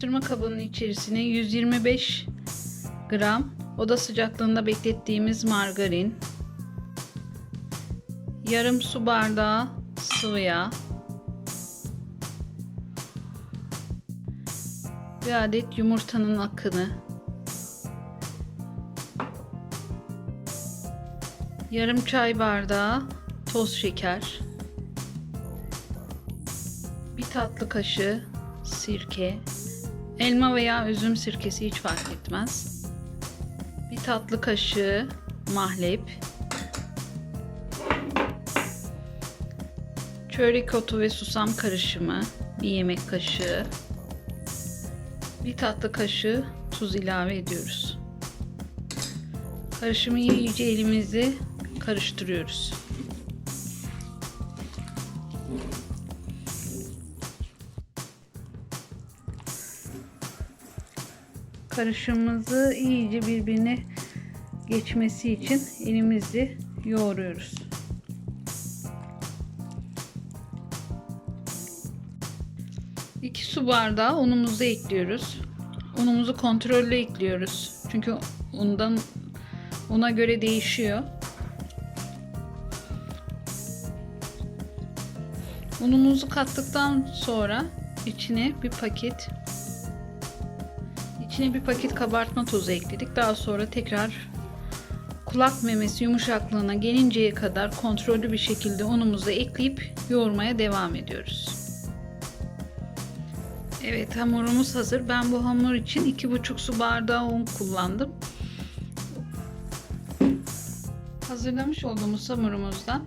Pastırma kabının içerisine 125 gram oda sıcaklığında beklettiğimiz margarin, yarım su bardağı sıvı yağ, bir adet yumurtanın akını, yarım çay bardağı toz şeker, bir tatlı kaşığı sirke, elma veya üzüm sirkesi hiç fark etmez. Bir tatlı kaşığı mahlep, çörek otu ve susam karışımı, bir yemek kaşığı, bir tatlı kaşığı tuz ilave ediyoruz. Karışımı iyice elimizi karıştırıyoruz. Karışımımızı iyice birbirine geçmesi için elimizi yoğuruyoruz. İki su bardağı unumuzu ekliyoruz. Unumuzu kontrollü ekliyoruz. Çünkü undan una göre değişiyor. Unumuzu kattıktan sonra içine bir paket içine bir paket kabartma tozu ekledik. Daha sonra tekrar kulak memesi yumuşaklığına gelinceye kadar kontrollü bir şekilde unumuzu ekleyip yoğurmaya devam ediyoruz. Evet hamurumuz hazır. Ben bu hamur için 2,5 su bardağı un kullandım. Hazırlamış olduğumuz hamurumuzdan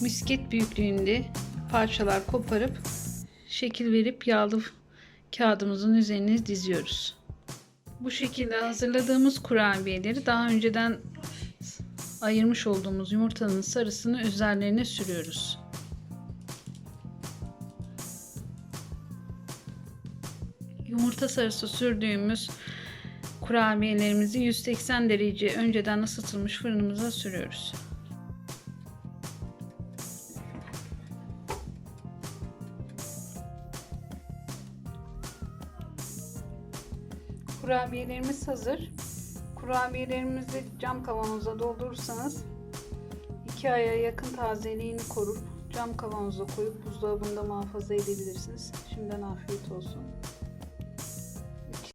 misket büyüklüğünde parçalar koparıp şekil verip yağlı kağıdımızın üzerine diziyoruz. Bu şekilde hazırladığımız kurabiyeleri daha önceden ayırmış olduğumuz yumurtanın sarısını üzerlerine sürüyoruz. Yumurta sarısı sürdüğümüz kurabiyelerimizi 180 derece önceden ısıtılmış fırınımıza sürüyoruz. Kurabiyelerimiz hazır. Kurabiyelerimizi cam kavanoza doldurursanız 2 aya yakın tazeliğini korur. Cam kavanoza koyup buzdolabında muhafaza edebilirsiniz. Şimdiden afiyet olsun.